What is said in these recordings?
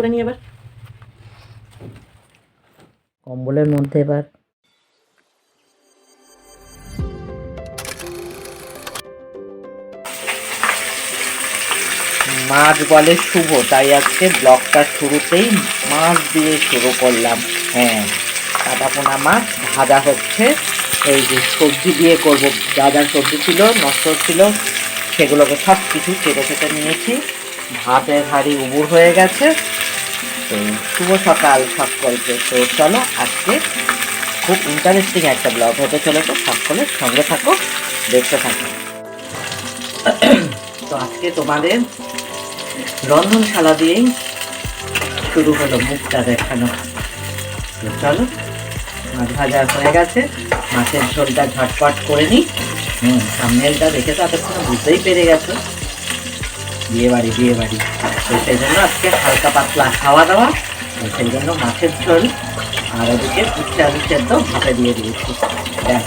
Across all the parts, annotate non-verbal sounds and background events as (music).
করে নিই এবার। কম্বলের মধ্যে এবার। মাছ বলে শুভ তাই আজকে ব্লগটা শুরুতেই মাছ দিয়ে শুরু করলাম। হ্যাঁ কাটা পোনা মাছ ভাজা হচ্ছে। এই যে সবজি দিয়ে করব যা যা সবজি ছিল নষ্ট ছিল সেগুলোকে সব কিছু কেটে কেটে নিয়েছি। ভাতের হাড়ি উবুর হয়ে গেছে। তো শুভ সকাল সকলকে। তো চলো আজকে খুব ইন্টারেস্টিং একটা ব্লগ হতে চলেছে। সকলের সঙ্গে থাকো, দেখতে থাকো। তো আজকে তোমাদের রন্ধনশালা দিয়েই শুরু হলো, মুখটা দেখানো। তো চলো, মাছ ভাজা হয়ে গেছে। মাছের ঝোলটা ঝটপট করে নিই। হুম সামনেরটা দেখে তো এতক্ষণ বুঝতেই পেরে গেছো। বিয়ে বাড়ি বিয়ে বাড়ি। তো সেই জন্য আজকে হালকা পাতলা খাওয়া দাওয়া। তো সেই জন্য মাছের ঝোল আর ওদিকে উচ্ছে আলু সেদ্ধ ভাপে দিয়ে দিয়েছি। ব্যাস,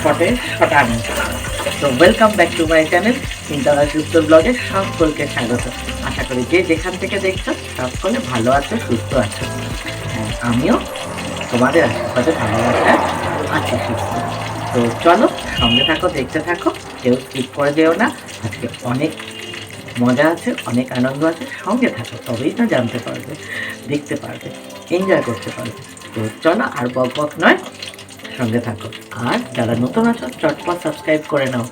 শটে শটানি তো welcome back to my channel চিন্তাধারা সুস্থ ব্লগে সকলকে স্বাগত। আশা করি যে যেখান থেকে দেখছ, সকলে ভালো আছো, সুস্থ আছো। হ্যাঁ আমিও তোমাদের আশীর্বাদে ভালোবাসা আছি সুস্থ। তো চলো সঙ্গে থাকো, দেখতে থাকো, কেউ স্কিপ করে যেও না। আজকে অনেক মজা আছে, অনেক আনন্দ আছে, সঙ্গে থাকো, তবেই না জানতে পারবে, দেখতে পারবে এনজয় করতে পারবে। তো চলো আর বক বক নয়, সঙ্গে থাকো। আর যারা নতুন আছো, চটপট সাবস্ক্রাইব করে নাও।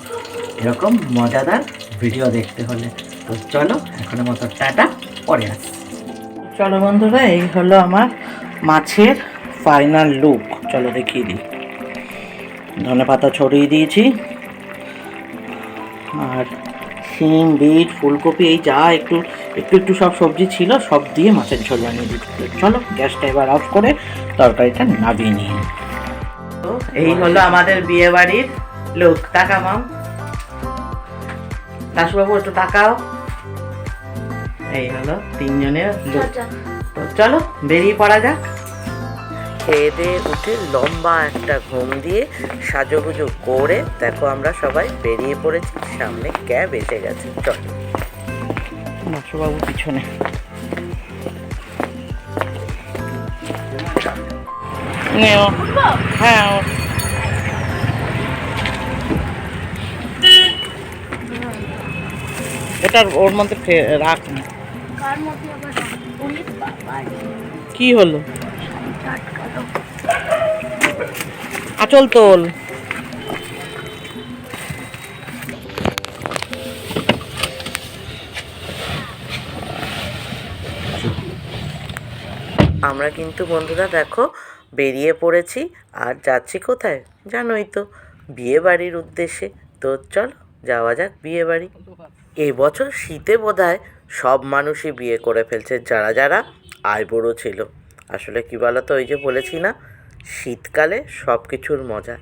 এরকম মজাদার ভিডিও দেখতে হলে। তো চলো, এখনের মতো টাটা, পরে আসি চলো বন্ধুরা, এই হলো আমার মাছের ফাইনাল লুক চলো দেখিয়ে দিই। ধনে পাতা ছড়িয়ে দিয়েছি। আর শিম বিট ফুলকপি এই যা একটু একটু একটু সব সবজি ছিল সব দিয়ে মাছের ঝোল বানিয়ে দিচ্ছি। চলো গ্যাসটা এবার অফ করে তরকারিটা নামিয়ে নিই। এই হলো আমাদের বিয়ে বাড়ির লোক টাকা মাম। দাসবাবু একটু তাকাও। এই হলো তিনজনের লোক তো চলো বেরিয়ে পড়া যাক। খেয়ে দিয়ে উঠে লম্বা একটা ঘুম দিয়ে সাজুগুজু করে দেখো আমরা সবাই বেরিয়ে পড়েছি। সামনে ক্যাব এসে গেছে। চল। বাসুবাবু পিছনে। হ্যাঁ ও। এটা ওর মধ্যে রাখ। না। কার মধ্যে আবার অনেক বাবা কি হলো? আচল তোল। আমরা কিন্তু বন্ধুরা দেখো, বেরিয়ে পড়েছি আর যাচ্ছি কোথায়? জানোই তো বিয়ে বাড়ির উদ্দেশ্যে। তো চল, যাওয়া যাক বিয়ে বাড়ি এবছর শীতে বোধহয় সব মানুষই বিয়ে করে ফেলছে, যারা যারা আইবুড়ো ছিল। আসলে কী বলতো, ওই যে বলেছি না, শীতকালে সব কিছুর মজা।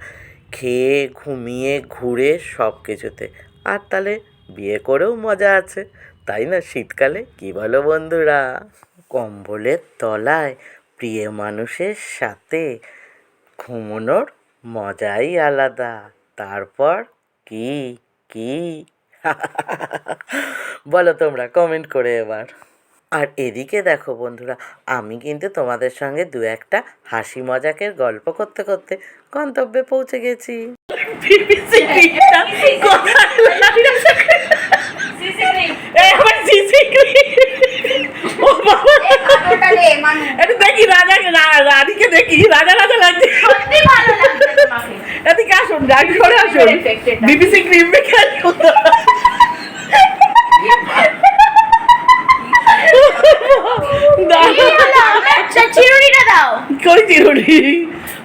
খেয়ে, ঘুমিয়ে, ঘুরে সব কিছুতে আর তাহলে বিয়ে করেও মজা আছে। তাই না শীতকালে? কী বলো বন্ধুরা? কম্বলের তলায়, প্রিয় মানুষের সাথে ঘুমোনোর মজাই আলাদা। তারপর কি কি? (laughs) বলো তোমরা কমেন্ট করে এবার। আর এদিকে দেখো বন্ধুরা আমি কিন্তু তোমাদের সঙ্গে দু একটা হাসি মজাকের গল্প করতে করতে গন্তব্যে পৌঁছে গেছি। দেখি রাজা রানীকে দেখি রাজা রাজা লাগছে এদিকে আসুন ডাক করে আসুন। বিবিসি ক্রিম মেখে কই চিরুনি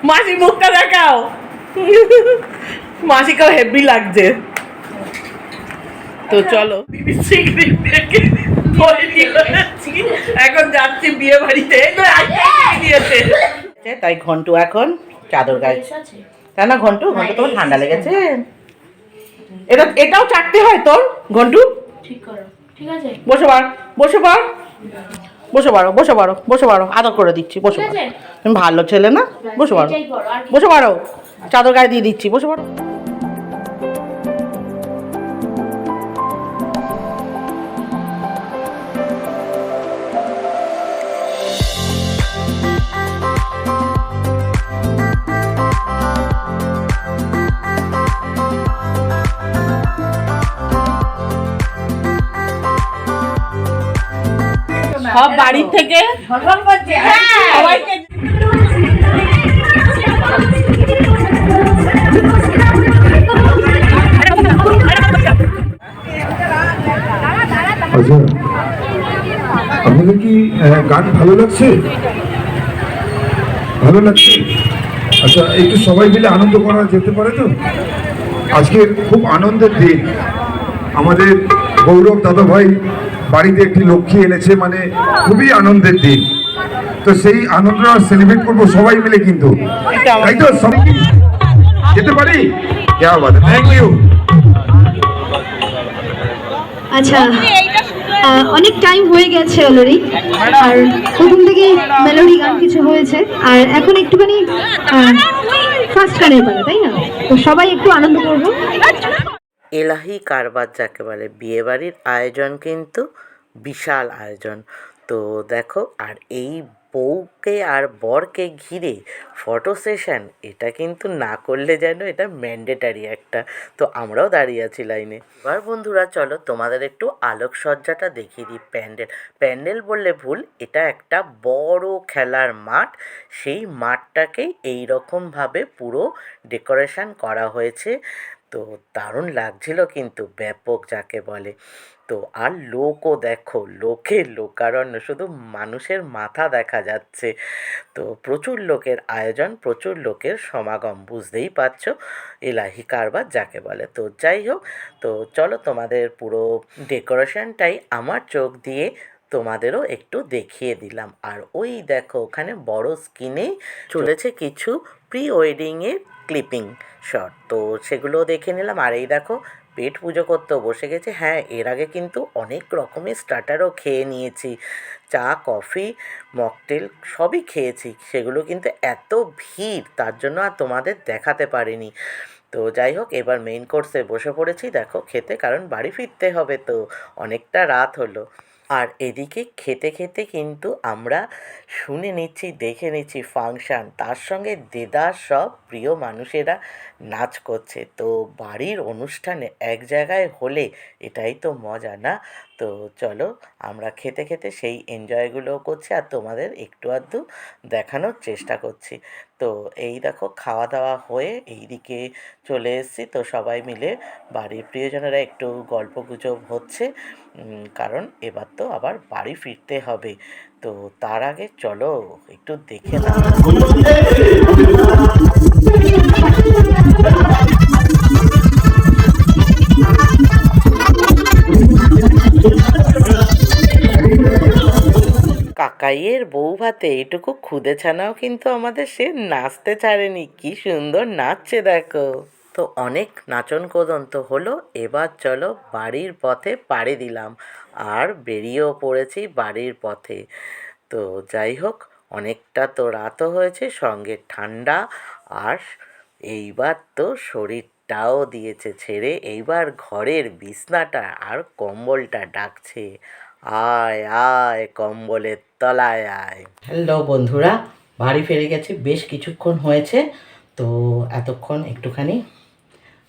মাসি মুখটা দেখাও। মাসিকেও হেভি লাগছে। তো চলো। এখন যাচ্ছি বিয়ে বাড়িতে। তাই ঘন্টু এখন চাদর গায়ে। তাই না ঘন্টু? ঘন্টু তোমার ঠান্ডা লেগেছে? এটা এটাও চারটে হয় তোর ঘন্টু? ঠিক করো। ঠিক আছে? বসে পার বসে পার বসে পারো বসে পারো বসে পারো। আদর করে দিচ্ছি বসে পারো। তুমি ভালো ছেলে না? বসে পারো। বসে পারো। চাদর গায়ে দিয়ে দিচ্ছি বসে পারো। সব বাড়ির থেকে সবাইকে আচ্ছা। আপনাদের কি গান ভালো লাগছে? ভালো লাগছে? আচ্ছা একটু সবাই মিলে আনন্দ করা যেতে পারে তো? আজকের খুব আনন্দের দিন। আমাদের গৌরব দাদা ভাই বাড়িতে একটি লক্ষ্মী এনেছে মানে খুবই আনন্দের দিন। তো সেই আনন্দটা সেলিব্রেট করব সবাই মিলে কিন্তু। তাই তো যেতে পারি? থ্যাংক ইউ আচ্ছা অনেক টাইম হয়ে গেছে অলরেডি, আর প্রথম থেকে মেলোডি গান কিছু হয়েছে, আর এখন একটুখানি ফার্স্ট গানের পালা, তাই না? তো সবাই একটু আনন্দ করব। এলাহি কারবার যাকে বলে বিয়েবাড়ির আয়োজন কিন্তু বিশাল আয়োজন। তো দেখো, আর এই বউকে আর বরকে ঘিরে ফটো সেশন এটা কিন্তু না করলে যেন এটা ম্যান্ডেটারি একটা। তো আমরাও দাঁড়িয়ে আছি লাইনে এবার বন্ধুরা, চলো তোমাদের একটু আলোকসজ্জাটা দেখিয়ে দিই প্যান্ডেল। প্যান্ডেল বললে ভুল, এটা একটা বড় খেলার মাঠ। সেই মাঠটাকেই এই রকমভাবে পুরো ডেকোরেশন করা হয়েছে। তো দারুণ লাগছিল কিন্তু ব্যাপক যাকে বলে। তো আর লোকও দেখো লোকে লোকারণ্য শুধু মানুষের মাথা দেখা যাচ্ছে। তো প্রচুর লোকের আয়োজন প্রচুর লোকের সমাগম বুঝতেই পারছ? এলাহি কারবার যাকে বলে। তো যাই হোক তো চলো তোমাদের পুরো ডেকোরেশনটাই আমার চোখ দিয়ে তোমাদেরও একটু দেখিয়ে দিলাম। আর ওই দেখো ওখানে বড় স্ক্রিনে চলেছে কিছু প্রি ওয়েডিংয়ের ক্লিপিং শট তো সেগুলো দেখে নিলাম। আর এই দেখো, পেট পুজো করতেও বসে গেছে। হ্যাঁ এর আগে কিন্তু অনেক রকমের স্টার্টারও খেয়ে নিয়েছি। চা, কফি, মকটেল সবই খেয়েছি। সেগুলো কিন্তু এত ভিড়, তার জন্য আর তোমাদের দেখাতে পারিনি। তো যাই হোক, এবার মেইন কোর্সে বসে পড়েছি। দেখো, খেতে কারণ বাড়ি ফিরতে হবে তো, অনেকটা রাত হলো। আর এদিকে খেতে খেতে কিন্তু আমরা শুনে নিচ্ছি, দেখে নিচ্ছি ফাংশান। তার সঙ্গে দেদার সব প্রিয় মানুষেরা নাচ করছে। তো বাড়ির অনুষ্ঠানে এক জায়গায় হলে এটাই তো মজা, না? তো চলো, আমরা খেতে খেতে সেই এনজয়গুলোও করছি আর তোমাদের একটু আধটু দেখানোর চেষ্টা করছি। তো এই দেখো খাওয়া দাওয়া হয়ে এই দিকে চলে এসেছি। তো সবাই মিলে বাড়ির প্রিয়জনেরা একটু গল্প গুজব হচ্ছে কারণ এবার তো আবার বাড়ি ফিরতে হবে। তো তার আগে চলো একটু দেখে না কাকাইয়ের বউ ভাতে এটুকু খুদে ছানাও কিন্তু আমাদের সে নাচতে ছাড়েনি। কি সুন্দর নাচছে দেখো। তো অনেক নাচন কোদন তো হলো, এবার চলো বাড়ির পথে পাড়ি দিলাম। আর বেরিয়েও পড়েছি বাড়ির পথে। তো যাই হোক, অনেকটা তো রাতও হয়েছে, সঙ্গে ঠান্ডা। আর এইবার তো শরীরটাও দিয়েছে ছেড়ে, এইবার ঘরের বিছনাটা আর কম্বলটা ডাকছে। আয় আয়, কম্বলের তলায় আয়। হ্যালো বন্ধুরা, বাড়ি ফিরে গেছে, বেশ কিছুক্ষণ হয়েছে। তো এতক্ষণ একটুখানি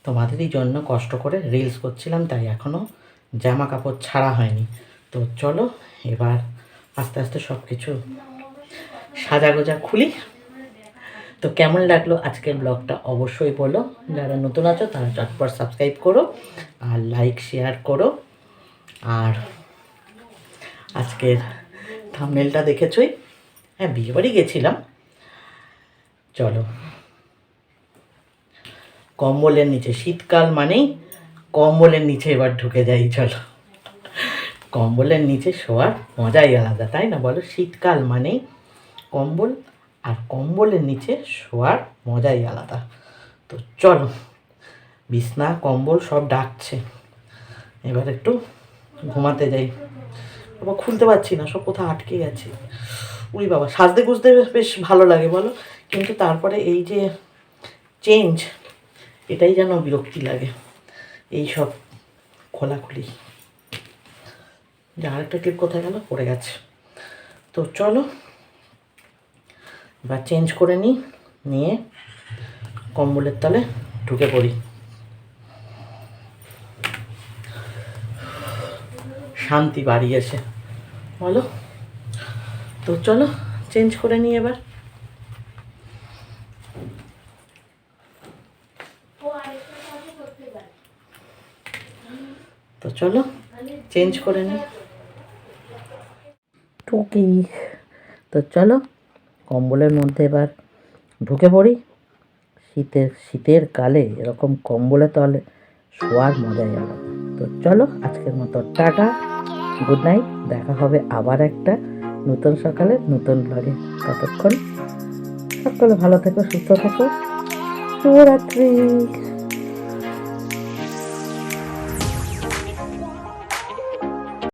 তোমাদেরই জন্য কষ্ট করে রিলস করছিলাম, তাই এখনও জামা কাপড় ছাড়া হয়নি। তো চলো এবার আস্তে আস্তে সব কিছু সাজা গোজা খুলি। তো কেমন লাগল আজকের ব্লগটা অবশ্যই বলো। যারা নতুন আছো, তারা চটপট সাবস্ক্রাইব করো আর লাইক শেয়ার করো। আর আজকের থামনেলটা দেখেছই? হ্যাঁ বিয়েবাড়ি গেছিলাম। চলো। কম্বলের নিচে, শীতকাল মানেই কম্বলের নিচে এবার ঢুকে যাই, চলো। কম্বলের নিচে শোয়ার মজাই আলাদা, তাই না বলো? শীতকাল মানেই কম্বল আর কম্বলের নিচে শোয়ার মজাই আলাদা। তো চলো, বিছনা, কম্বল সব ডাকছে। এবার একটু ঘুমাতে যাই। বাবা খুলতে পারছি না, সব কোথাও আটকে গেছে। উই বাবা, সাজতে গুজতে বেশ ভালো লাগে বলো। কিন্তু তারপরে এই যে চেঞ্জ এটাই যেন বিরক্তি লাগে। এই সব খোলাখুলি। যে আরেকটা ক্লিপ কোথায় গেল? পড়ে গেছে। তো চলো বা চেঞ্জ করে নিই নিয়ে কম্বলের তলে ঢুকে পড়ি। শান্তি বাড়ি এসে। বলো। তো চলো চেঞ্জ করে নিই এবার। তো চলো চেঞ্জ করে নিই। টুকি। তো চলো কম্বলের মধ্যে এবার ঢুকে পড়ি। শীতের শীতের কালে এরকম কম্বলে তলে শোয়ার মজাই আলাদা। তো চলো আজকের মতো টাটা। গুড নাইট দেখা হবে আবার একটা নতুন সকালে, নতুন ব্লগে ততক্ষণ সকলে ভালো থেকো, সুস্থ থেকো। শুভরাত্রি।